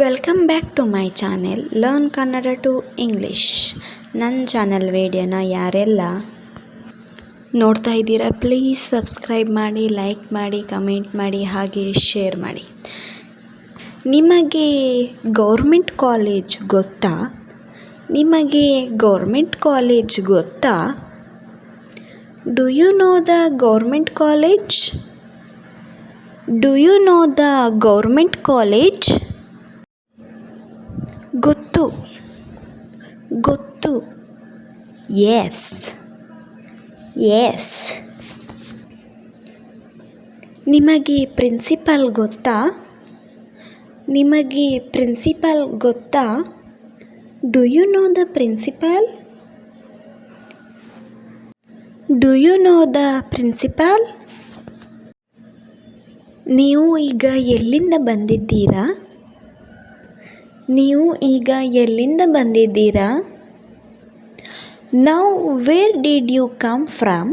Welcome back to my channel learn Kannada to English ನನ್ನ channel ವೀಡಿಯೋನ ಯಾರೆಲ್ಲ ನೋಡ್ತಾ ಇದ್ದೀರಾ ಪ್ಲೀಸ್ ಸಬ್ಸ್ಕ್ರೈಬ್ ಮಾಡಿ ಲೈಕ್ ಮಾಡಿ ಕಮೆಂಟ್ ಮಾಡಿ ಹಾಗೆ ಶೇರ್ ಮಾಡಿ ನಿಮಗೆ ಗೌರ್ಮೆಂಟ್ ಕಾಲೇಜ್ ಗೊತ್ತಾ ನಿಮಗೆ ಗೌರ್ಮೆಂಟ್ ಕಾಲೇಜ್ ಗೊತ್ತಾ do you know the government college do you know the government college ಗೊತ್ತು. ಗೊತ್ತು. ಎಸ್ ಎಸ್ ನಿಮಗೆ ಪ್ರಿನ್ಸಿಪಲ್ ಗೊತ್ತಾ? ನಿಮಗೆ ಪ್ರಿನ್ಸಿಪಲ್ ಗೊತ್ತಾ? Do you know the principal do you know the principal ನೀವು ಈಗ ಎಲ್ಲಿಂದ ಬಂದಿದ್ದೀರಾ? ನೀವು ಈಗ ಎಲ್ಲಿಂದ ಬಂದಿದ್ದೀರಾ? ನಾವು where did you come from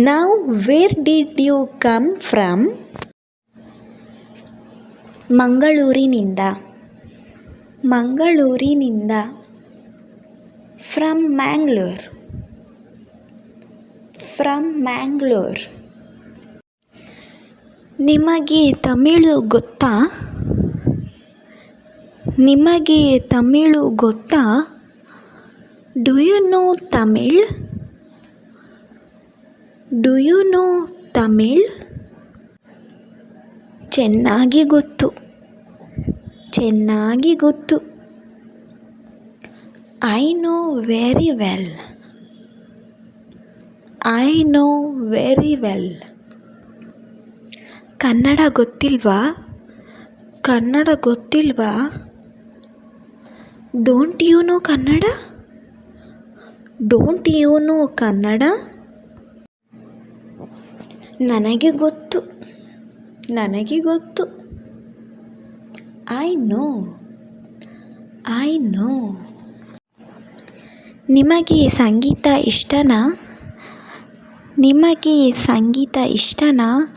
ನಾವು where did you come from ಮಂಗಳೂರಿನಿಂದ. ಮಂಗಳೂರಿನಿಂದ. ಫ್ರಮ್ ಮ್ಯಾಂಗ್ಳೂರ್ ಫ್ರಮ್ ಮ್ಯಾಂಗ್ಳೂರ್ ನಿಮಗೆ ತಮಿಳು ಗೊತ್ತಾ? ನಿಮಗೆ ತಮಿಳು ಗೊತ್ತಾ? Do you know Tamil do you know Tamil ಚೆನ್ನಾಗಿ ಗೊತ್ತು. ಚೆನ್ನಾಗಿ ಗೊತ್ತು. I know very well I know very well Kannada ಗೊತ್ತಿಲ್ವಾ? ಕನ್ನಡ ಗೊತ್ತಿಲ್ವಾ? Don't you know Kannada don't you know Kannada ನನಗೆ ಗೊತ್ತು. ನನಗೆ ಗೊತ್ತು. ಐ ನೋ ಐ ನೋ ನಿಮಗೆ ಸಂಗೀತ ಇಷ್ಟನಾ? ನಿಮಗೆ ಸಂಗೀತ ಇಷ್ಟನಾ?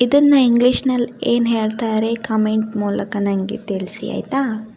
ಇದನ್ನು ಇಂಗ್ಲೀಷ್ನಲ್ಲಿ ಏನು ಹೇಳ್ತಾರೆ? ಕಮೆಂಟ್ ಮೂಲಕ ನನಗೆ ತಿಳಿಸಿ, ಆಯಿತಾ?